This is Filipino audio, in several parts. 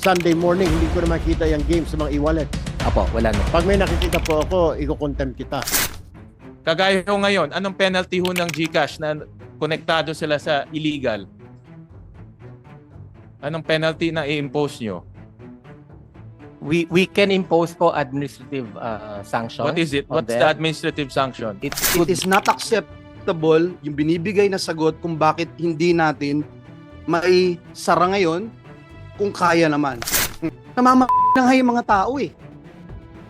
Sunday morning, hindi ko na makita yung game sa mga e-wallet. Apo, wala na. Pag may nakikita po ako, iko-contempt kita. Kagaya ho ngayon, anong penalty ho ng GCash na konektado sila sa illegal? Anong penalty na i-impose nyo? We we can impose po administrative uh, sanction. What is it? on What's them. the administrative sanction? It It could is not acceptable yung binibigay na sagot kung bakit hindi natin mai sara ngayon kung kaya naman. Namama na nga yung mga tao eh.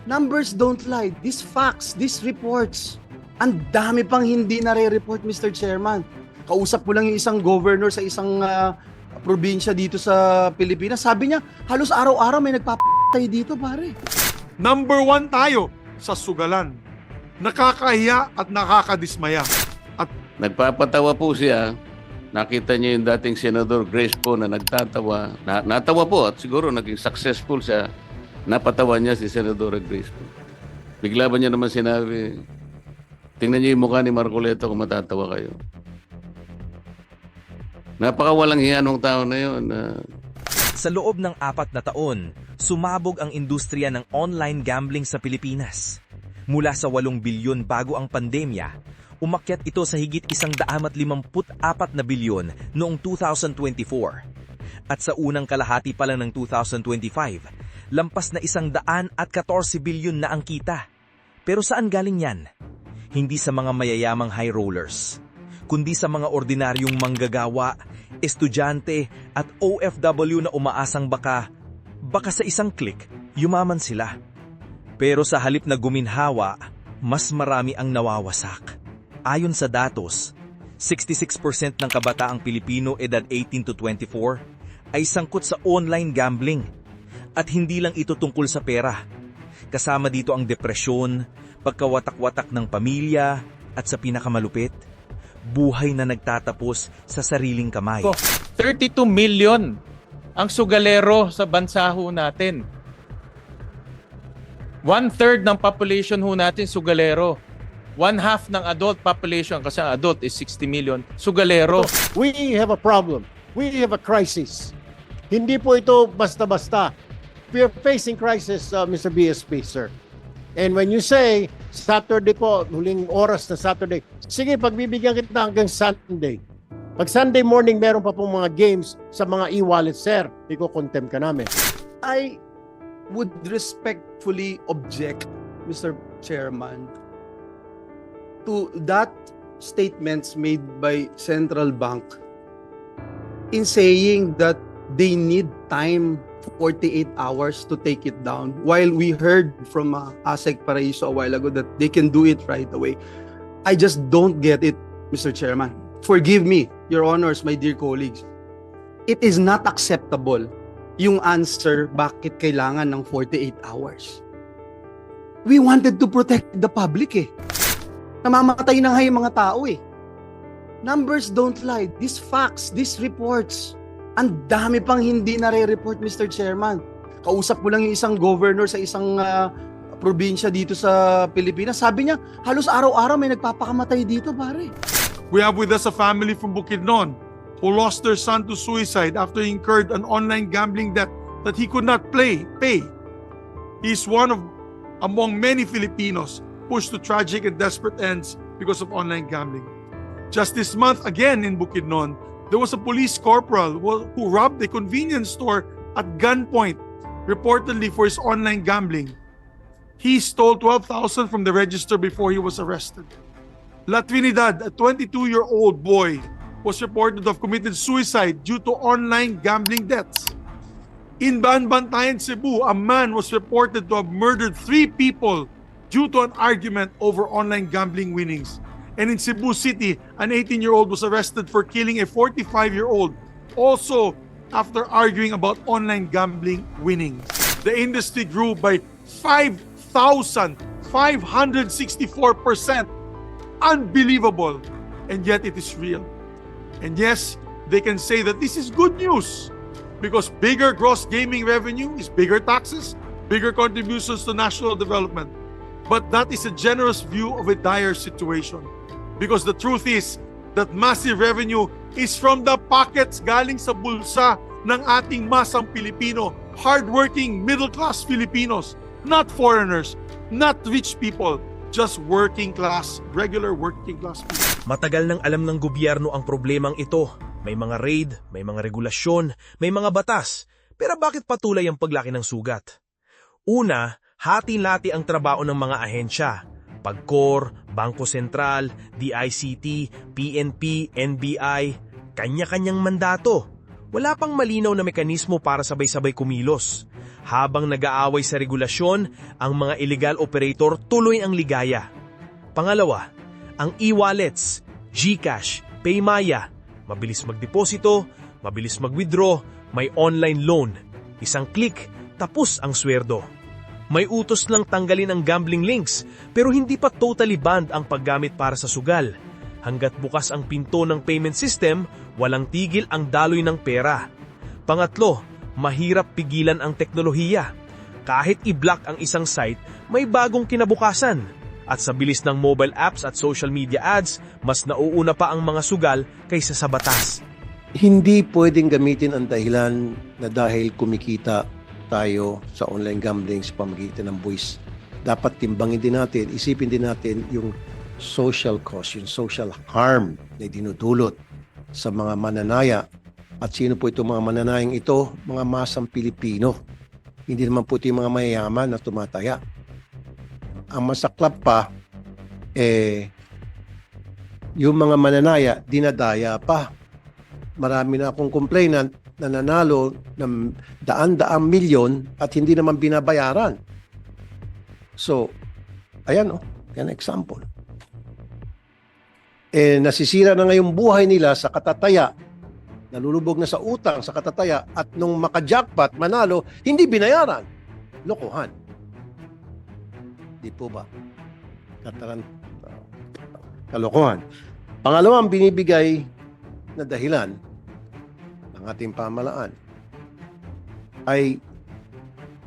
Numbers don't lie. These facts, these reports. Ang dami pang hindi nare-report, Mr. Chairman. Kausap ko lang yung isang governor sa isang ah, probinsya dito sa Pilipinas. Sabi niya, halos araw-araw may nagpapatay dito, pare. Number one tayo sa sugalan. Nakakahiya at nakakadismaya. Nagpapatawa po siya. Nakita niya yung dating Senador Grace po na nagtatawa. Na, natawa po at siguro naging successful siya. Napatawa niya si Senador Grace po. Bigla ba niya naman sinabi, tingnan niyo yung mukha ni Marcoleto kung matatawa kayo. Napakawalang hiya nung tao na yun. na Sa loob ng apat na taon, sumabog ang industriya ng online gambling sa Pilipinas. Mula sa 8 bilyon bago ang pandemya, umakyat ito sa higit 154 na bilyon noong 2024. At sa unang kalahati pa lang ng 2025, lampas na 114 bilyon na ang kita. Pero saan galing yan? Hindi sa mga mayayamang high rollers, kundi sa mga ordinaryong manggagawa, estudyante at OFW na umaasang baka, baka sa isang click, yumaman sila. Pero sa halip na guminhawa, mas marami ang nawawasak. Ayon sa datos, 66% ng kabataang Pilipino edad 18 to 24 ay sangkot sa online gambling. At hindi lang ito tungkol sa pera. Kasama dito ang depresyon, pagkawatak-watak ng pamilya, at sa pinakamalupit, buhay na nagtatapos sa sariling kamay. Ko, 32 million ang sugalero sa bansa ho natin. One-third ng population ho natin sugalero. One half ng adult population, kasi ang adult is 60 million, sugalero. We have a problem. We have a crisis. Hindi po ito basta-basta. We are facing crisis, uh, Mr. BSP, sir. And when you say, Saturday po, huling oras na Saturday, sige, pagbibigyan kita hanggang Sunday. Pag Sunday morning, meron pa pong mga games sa mga e-wallet, sir. Iko-contempt ka namin. I would respectfully object, Mr. Chairman, to that statements made by Central Bank in saying that they need time 48 hours to take it down while we heard from uh, Asek Paraiso a while ago that they can do it right away I just don't get it Mr. Chairman forgive me your honors my dear colleagues it is not acceptable yung answer bakit kailangan ng 48 hours. We wanted to protect the public eh. Namamatay na nga yung mga tao eh. Numbers don't lie. These facts, these reports. Ang dami pang hindi nare-report, Mr. Chairman. Kausap ko lang yung isang governor sa isang ah, probinsya dito sa Pilipinas. Sabi niya, halos araw-araw may nagpapakamatay dito, pare. We have with us a family from Bukidnon who lost their son to suicide after he incurred an online gambling debt that he could not play, pay. He is one of among many Filipinos pushed to tragic and desperate ends because of online gambling. Just this month, again in Bukidnon, there was a police corporal who robbed a convenience store at gunpoint, reportedly for his online gambling. He stole 12,000 from the register before he was arrested. La Trinidad, a 22-year-old boy, was reported to have committed suicide due to online gambling debts. In Banbantayan, Cebu, a man was reported to have murdered three people due to an argument over online gambling winnings. And in Cebu City, an 18-year-old was arrested for killing a 45-year-old, also after arguing about online gambling winnings. The industry grew by 5,564%. Unbelievable. And yet it is real. And yes, they can say that this is good news because bigger gross gaming revenue is bigger taxes, bigger contributions to national development. But that is a generous view of a dire situation because the truth is that massive revenue is from the pockets galing sa bulsa ng ating masang Pilipino hardworking middle-class Filipinos, not foreigners, not rich people, just working class, regular working class people. Matagal nang alam ng gobyerno ang problemang ito. May mga raid, may mga regulasyon, may mga batas. Pero bakit patuloy ang paglaki ng sugat? Una, hati-lati ang trabaho ng mga ahensya. Pagkor, Bangko Sentral, DICT, PNP, NBI, kanya-kanyang mandato. Wala pang malinaw na mekanismo para sabay-sabay kumilos. Habang nag-aaway sa regulasyon, ang mga illegal operator tuloy ang ligaya. Pangalawa, ang e-wallets, GCash, Paymaya, mabilis magdeposito, mabilis mag-withdraw, may online loan. Isang click, tapos ang sweldo. May utos lang tanggalin ang gambling links pero hindi pa totally banned ang paggamit para sa sugal. Hanggat bukas ang pinto ng payment system, walang tigil ang daloy ng pera. Pangatlo, mahirap pigilan ang teknolohiya. Kahit i-block ang isang site, may bagong kinabukasan. At sa bilis ng mobile apps at social media ads, mas nauuna pa ang mga sugal kaysa sa batas. Hindi pwedeng gamitin ang dahilan na dahil kumikita tayo sa online gambling sa pamagitan ng buwis. Dapat timbangin din natin, isipin din natin yung social cost, yung social harm na dinudulot sa mga mananaya. At sino po itong mga mananayang ito? Mga masang Pilipino. Hindi naman po ito yung mga mayayaman na tumataya. Ang masaklap pa, eh, yung mga mananaya, dinadaya pa marami na akong complainant na nanalo ng daan-daang milyon at hindi naman binabayaran. So, ayan oh, yan example. Eh, nasisira na ngayong buhay nila sa katataya, nalulubog na sa utang sa katataya at nung maka-jackpot, manalo, hindi binayaran. Lokohan. Di po ba? Kataran, kalokohan. Pangalawang binibigay na dahilan ng ating pamalaan ay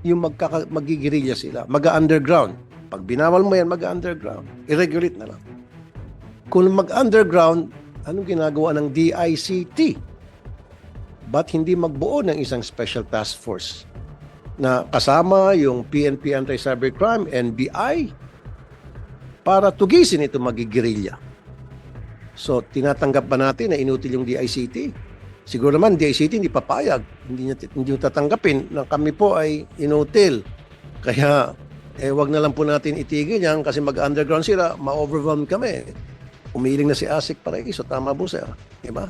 yung magkaka, magigirilya sila, mag-underground. Pag binawal mo yan, mag-underground. I-regulate na lang. Kung mag-underground, anong ginagawa ng DICT? Ba't hindi magbuo ng isang special task force na kasama yung PNP Anti-Cybercrime, NBI, para tugisin ito magigirilya? So, tinatanggap ba natin na inutil yung DICT? Siguro naman, DICT hindi papayag. Hindi niya hindi niyo tatanggapin na kami po ay inutil. Kaya, eh, wag na lang po natin itigil yan kasi mag-underground sila, ma-overwhelm kami. Umiling na si Asik Paraiso, tama po siya. Diba?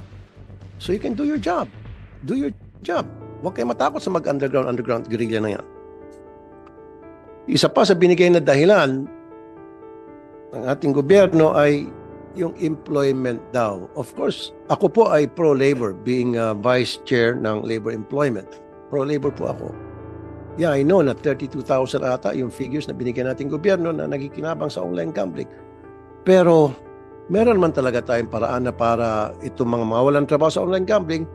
So, you can do your job. Do your job. Huwag kayo matakot sa mag-underground, underground guerrilla na yan. Isa pa sa binigay na dahilan ng ating gobyerno ay yung employment daw. Of course, ako po ay pro-labor being uh, vice chair ng labor employment. Pro-labor po ako. Yeah, I know na 32,000 ata yung figures na binigyan nating gobyerno na nagkikinabang sa online gambling. Pero meron man talaga tayong paraan na para itong mga mawalan trabaho sa online gambling,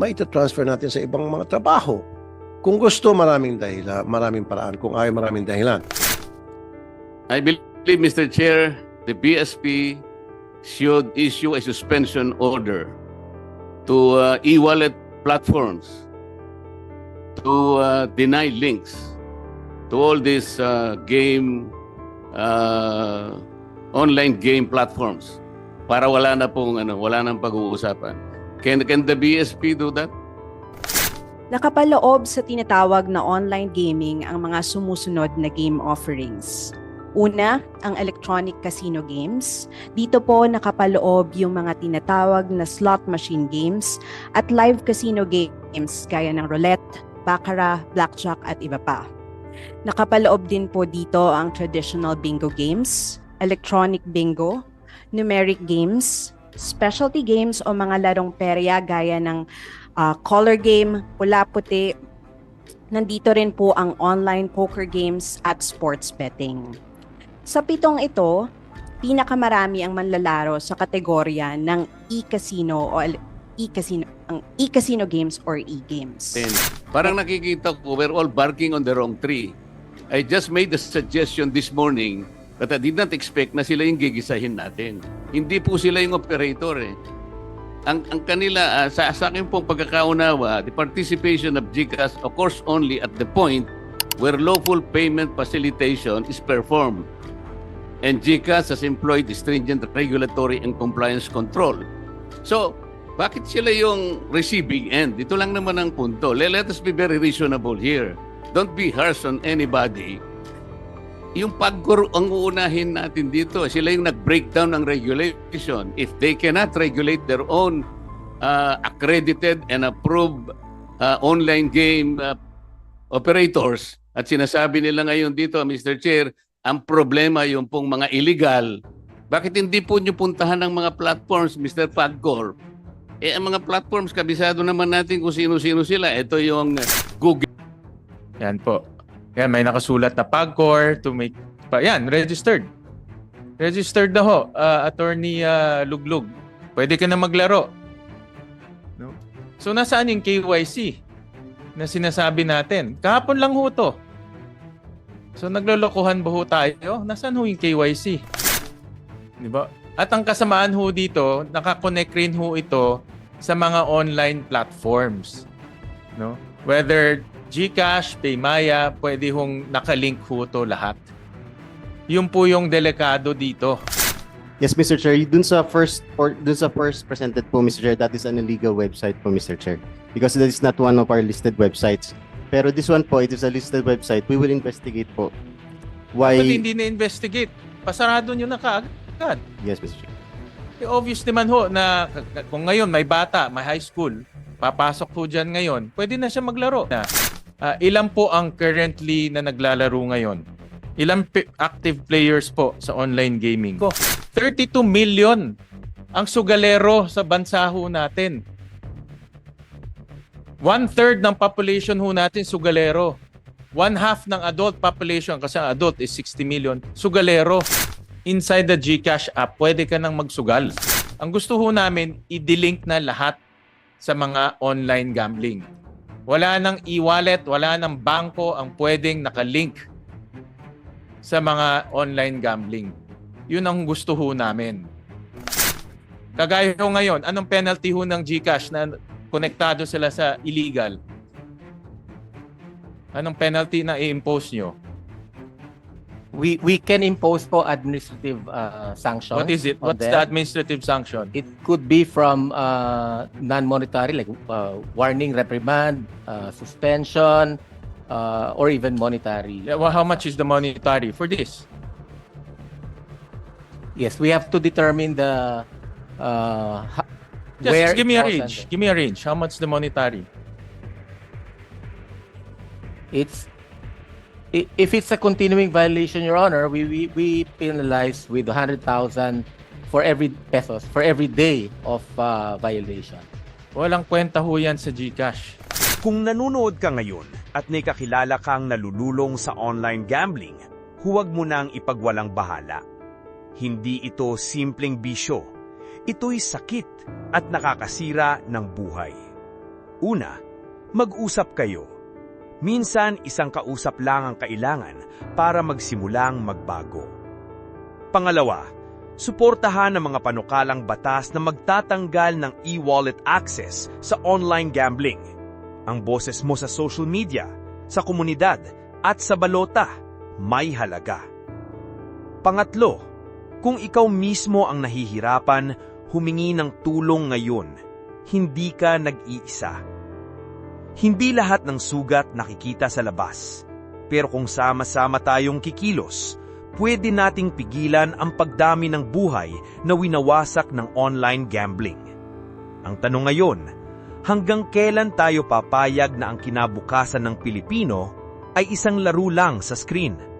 maita-transfer natin sa ibang mga trabaho. Kung gusto, maraming dahilan, maraming paraan. Kung ayaw, maraming dahilan. I believe, Mr. Chair, the BSP should issue a suspension order to uh, e-wallet platforms to uh, deny links to all these uh, game uh, online game platforms para wala na pong ano wala nang pag-uusapan. Can can the BSP do that? Nakapaloob sa tinatawag na online gaming ang mga sumusunod na game offerings. Una, ang electronic casino games. Dito po nakapaloob yung mga tinatawag na slot machine games at live casino games gaya ng roulette, baccarat, blackjack at iba pa. Nakapaloob din po dito ang traditional bingo games, electronic bingo, numeric games, specialty games o mga larong perya gaya ng ah, color game, pula-puti. Nandito rin po ang online poker games at sports betting. Sa pitong ito, pinakamarami ang manlalaro sa kategorya ng e-casino o e-casino ang e-casino games or e-games. Then, parang nakikita ko, we're all barking on the wrong tree. I just made a suggestion this morning that I did not expect na sila yung gigisahin natin. Hindi po sila yung operator eh. ang, ang kanila, ah, sa, sa akin pong pagkakaunawa, the participation of GCash occurs only at the point where lawful payment facilitation is performed. And GCash has employed stringent regulatory and compliance control. So, bakit sila yung receiving end? Ito lang naman ang punto. Let, us be very reasonable here. Don't be harsh on anybody. Yung pagkor ang uunahin natin dito, sila yung nag-breakdown ng regulation. If they cannot regulate their own uh, accredited and approved uh, online game uh, operators, at sinasabi nila ngayon dito, Mr. Chair, ang problema yung pong mga illegal. Bakit hindi po nyo puntahan ng mga platforms, Mr. Pagcor? Eh, ang mga platforms, kabisado naman natin kung sino-sino sila. Ito yung Google. Yan po. Yan, may nakasulat na PAGCOR to make... Pa, yan, registered. Registered na ho, uh, Attorney uh, Luglug. Pwede ka na maglaro. No? So, nasaan yung KYC na sinasabi natin? Kahapon lang ho to. So, naglolokohan ba ho tayo? Nasaan ho yung KYC? Di ba? At ang kasamaan ho dito, nakakonect rin ho ito sa mga online platforms. No? Whether GCash, Paymaya, pwede hong nakalink ho to lahat. Yun po yung delikado dito. Yes, Mr. Chair. Dun sa first or dun sa first presented po, Mr. Chair, that is an illegal website po, Mr. Chair. Because that is not one of our listed websites. Pero this one po, it is a listed website. We will investigate po. Why? Pati hindi na-investigate. Pasarado nyo na kaagad. Yes, Mr. Chair. Eh, obvious naman ho na kung ngayon may bata, may high school, papasok po dyan ngayon, pwede na siya maglaro. Na, ah, ilan po ang currently na naglalaro ngayon? Ilang pi- active players po sa online gaming? Ko, 32 million ang sugalero sa bansa ho natin. One-third ng population ho natin sugalero. One half ng adult population, kasi ang adult is 60 million, sugalero inside the GCash app, pwede ka nang magsugal. Ang gusto ho namin, i-delink na lahat sa mga online gambling. Wala nang e-wallet, wala nang bangko ang pwedeng nakalink sa mga online gambling. Yun ang gusto ho namin. Kagaya ho ngayon, anong penalty ho ng GCash na konektado sila sa illegal? Anong penalty na i-impose nyo? We we can impose po administrative uh, sanctions. What is it? What's the administrative sanction? It could be from uh, non-monetary like uh, warning, reprimand, uh, suspension, uh, or even monetary. Yeah, well, how much is the monetary for this? Yes, we have to determine the uh, Just where give me a range. Give me a range. How much the monetary? It's if it's a continuing violation, Your Honor, we we, we penalize with 100,000 for every pesos for every day of uh, violation. Walang kwenta ho yan sa GCash. Kung nanonood ka ngayon at may kakilala kang nalululong sa online gambling, huwag mo nang ipagwalang bahala. Hindi ito simpleng bisyo. Ito'y sakit at nakakasira ng buhay. Una, mag-usap kayo. Minsan, isang kausap lang ang kailangan para magsimulang magbago. Pangalawa, suportahan ang mga panukalang batas na magtatanggal ng e-wallet access sa online gambling. Ang boses mo sa social media, sa komunidad, at sa balota, may halaga. Pangatlo, kung ikaw mismo ang nahihirapan, humingi ng tulong ngayon. Hindi ka nag-iisa. Hindi lahat ng sugat nakikita sa labas. Pero kung sama-sama tayong kikilos, pwede nating pigilan ang pagdami ng buhay na winawasak ng online gambling. Ang tanong ngayon, hanggang kailan tayo papayag na ang kinabukasan ng Pilipino ay isang laro lang sa screen?